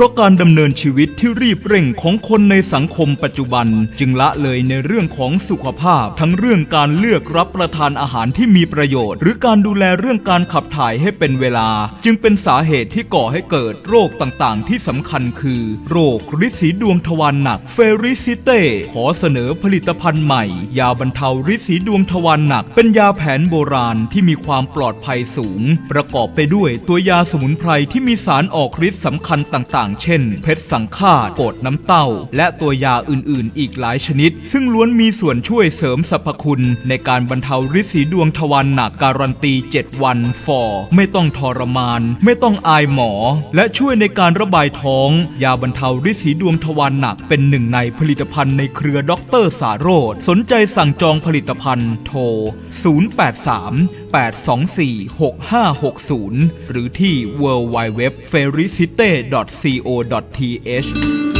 ราะการดำเนินชีวิตที่รีบเร่งของคนในสังคมปัจจุบัน จึงละเลยในเรื่องของสุขภาพ ทั้งเรื่องการเลือกรับประทานอาหารที่มีประโยชน์ หรือการดูแลเรื่องการขับถ่ายให้เป็นเวลา จึงเป็นสาเหตุที่ก่อให้เกิดโรคต่างๆ ที่สำคัญคือ โรคริดสีดวงทวารหนักเฟริซิเต้ขอเสนอผลิตภัณฑ์ใหม่ ยาบรรเทาริดสีดวงทวารหนัก เป็นยาแผนโบราณที่มีความปลอดภัยสูง ประกอบไปด้วยตัวยาสมุนไพรที่มีสารออกฤทธิ์สำคัญต่างๆ เช่น เพชรสังฆาตโกดน้ำเต้า และตัวยาอื่นๆ อีกหลายชนิด ซึ่งล้วนมีส่วนช่วยเสริมสรรพคุณ ในการบรรเทาฤทธิ์สีดวงทวารหนักการันตี 7 วันฟอร์ไม่ต้องทรมาน ไม่ต้องอายหมอ และช่วยในการระบายท้อง ยาบรรเทาฤทธิ์สีดวงทวารหนักเป็นหนึ่งในผลิตภัณฑ์ในเครือด็อกเตอร์สาโรธสนใจสั่งจองผลิตภัณฑ์โทร 083 824 6560 หรือที่ www.fericite.co.th